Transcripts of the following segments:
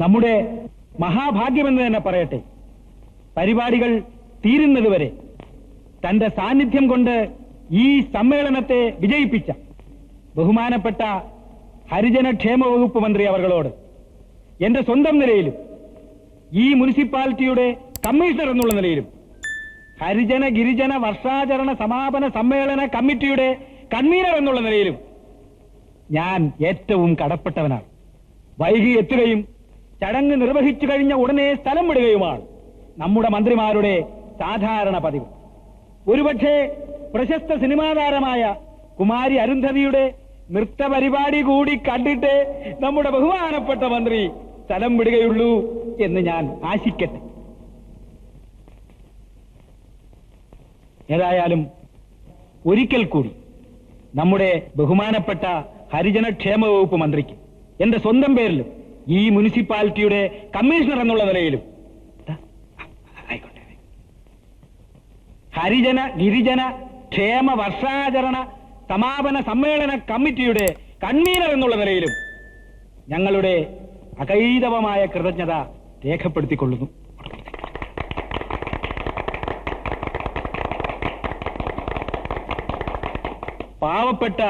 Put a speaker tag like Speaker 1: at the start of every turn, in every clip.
Speaker 1: നമ്മുടെ മഹാഭാഗ്യമെന്ന് തന്നെ പറയട്ടെ. പരിപാടികൾ തീരുന്നതുവരെ തന്റെ സാന്നിധ്യം കൊണ്ട് ഈ സമ്മേളനത്തെ വിജയിപ്പിച്ച ബഹുമാനപ്പെട്ട ഹരിജന ക്ഷേമ വകുപ്പ് മന്ത്രി അവർകളോട് എന്റെ സ്വന്തം നിലയിലും ഈ മുനിസിപ്പാലിറ്റിയുടെ കമ്മീഷണർ എന്നുള്ള നിലയിലും ഹരിജന ഗിരിജന വർഷാചരണ സമാപന സമ്മേളന കമ്മിറ്റിയുടെ കൺവീനർ എന്നുള്ള നിലയിലും ഞാൻ ഏറ്റവും കടപ്പെട്ടവനാണ്. വൈകി എത്തുകയും ചടങ്ങ് നിർവഹിച്ചു കഴിഞ്ഞ ഉടനെ സ്ഥലം വിടുകയുമാണ്. നമ്മുടെ മന്ത്രിമാരുടെ സാധാരണ പതിവ്. ഒരുപക്ഷെ പ്രശസ്ത സിനിമാ താരമായ കുമാരി അരുന്ധതിയുടെ നൃത്ത പരിപാടി കൂടി കണ്ടിട്ട് നമ്മുടെ ബഹുമാനപ്പെട്ട മന്ത്രി സ്ഥലം വിടുകയുള്ളൂ എന്ന് ഞാൻ ആശിക്കട്ടെ. ഏതായാലും ഒരിക്കൽ കൂടി നമ്മുടെ ബഹുമാനപ്പെട്ട ഹരിജന ക്ഷേമ വകുപ്പ് മന്ത്രിക്ക് എന്റെ സ്വന്തം പേരിലും ഈ മുനിസിപ്പാലിറ്റിയുടെ കമ്മീഷണർ എന്നുള്ള നിലയിലും. ഹരിജന ഗിരിജന ക്ഷേമ വർഷാചരണ സമാപന സമ്മേളന കമ്മിറ്റിയുടെ കൺവീനർ എന്നുള്ള നിലയിലും ഞങ്ങളുടെ അകൈതവമായ കൃതജ്ഞത രേഖപ്പെടുത്തിക്കൊള്ളുന്നു. പാവപ്പെട്ട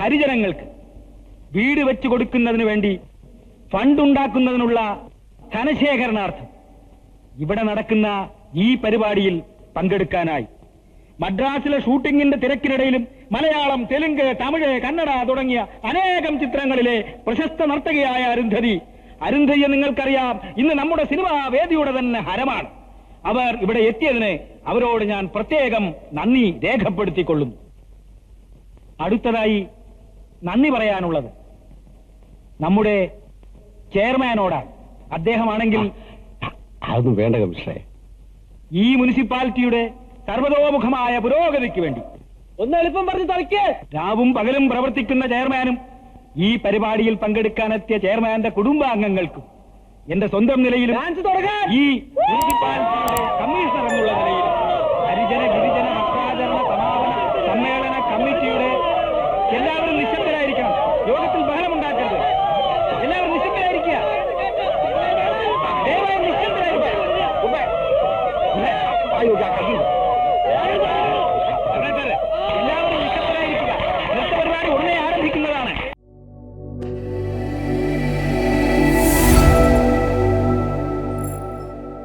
Speaker 1: ഹരിജനങ്ങൾക്ക് വീട് വെച്ചു കൊടുക്കുന്നതിന് വേണ്ടി ഫണ്ട് ഉണ്ടാക്കുന്നതിനുള്ള ധനശേഖരണാർത്ഥം ഇവിടെ നടക്കുന്ന ഈ പരിപാടിയിൽ പങ്കെടുക്കാനായി. മദ്രാസിലെ ഷൂട്ടിംഗിന്റെ തിരക്കിനിടയിലും മലയാളം തെലുങ്ക് തമിഴ് കന്നഡ തുടങ്ങിയ അനേകം ചിത്രങ്ങളിലെ പ്രശസ്ത നർത്തകിയായ അരുന്ധതി. അരുന്ധതിയെ നിങ്ങൾക്കറിയാം ഇന്ന് നമ്മുടെ സിനിമാ വേദിയുടെ തന്നെ ഹരമാണ്. അവർ ഇവിടെ എത്തിയതിന് അവരോട് ഞാൻ പ്രത്യേകം നന്ദി രേഖപ്പെടുത്തിക്കൊള്ളുന്നു. അടുത്തതായി നന്ദി പറയാനുള്ളത്. നമ്മുടെ ചെയർമാനോടാണ് അദ്ദേഹമാണെങ്കിൽ
Speaker 2: അതൊന്നും വേണ്ട കമ്മീഷണേ
Speaker 1: ഈ മുനിസിപ്പാലിറ്റിയുടെ സർവതോമുഖമായ പുരോഗതിക്ക് വേണ്ടി.
Speaker 3: ഒന്ന് എളുപ്പം പറഞ്ഞു തളിക്ക്.
Speaker 1: രാവും പകലും പ്രവർത്തിക്കുന്ന ചെയർമാനും ഈ പരിപാടിയിൽ പങ്കെടുക്കാനെത്തിയ ചെയർമാന്റെ കുടുംബാംഗങ്ങൾക്കും എന്റെ സ്വന്തം നിലയിലും ഈ മുനിസിപ്പാലിറ്റിയുടെ കമ്മീഷണർ എന്നുള്ള നിലയിൽ ഹരിജന